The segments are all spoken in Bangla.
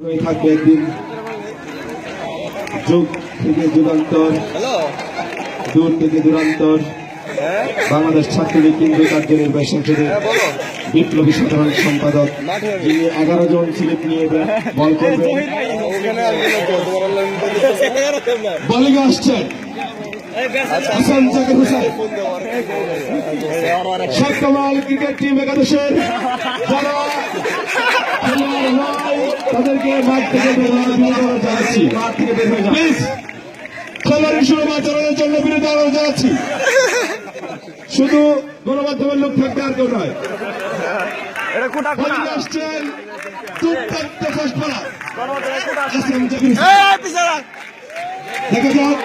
হয়ে থাকবে একদিন। যুগ থেকে যুগান্তর দূর থেকে দূরান্তর। বাংলাদেশ ছাত্রলীগ কেন্দ্রীয় কার্যনির্বাহী সংসদের বিপ্লবী সাধারণ সম্পাদক যিনি এগারো জন সিলেট নিয়ে বল করবেন। বলিং আসছেন। হাসান জাকির হোসেন। সপ্তমাল ক্রিকেট টিম একাদশের যারা খেলোয়াড় নয়, তাদেরকে মাঠ থেকে বের হওয়ার বিনোদন জানাচ্ছি। মাঠ থেকে বের প্লিজ খেলোয়াড়ের সুরমাচরণের জানাচ্ছি। শুধু গণমাধ্যমের লোক থাকতে আর কেউ নয়। আসছেন হাসান। দেখা যাক।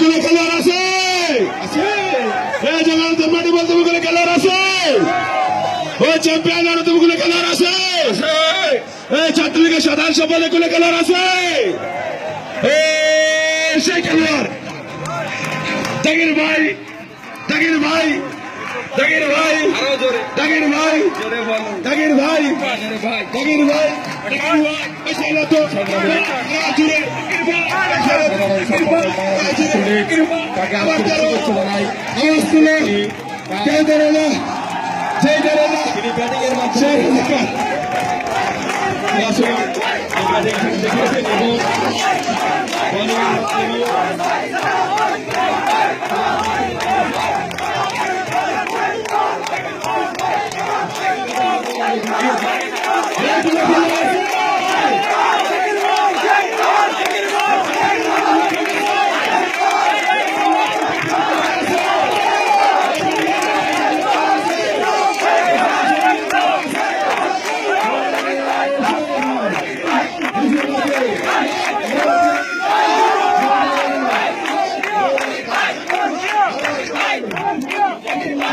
কোনো খেলোয়াড় আছে। এই কোনো খেলোয়াড় আছে। ওই চ্যাম্পিয়ন আর তুমি কোনো খেলোয়াড় আছে। এই ছাত্রলীগের সাধারণ সভাপতি কোনো খেলোয়াড় আছে। সেই খেলোয়াড়। ভাই। জাগির ভাই জাগির ভাই জাগির ভাই জাগির ভাই জাগির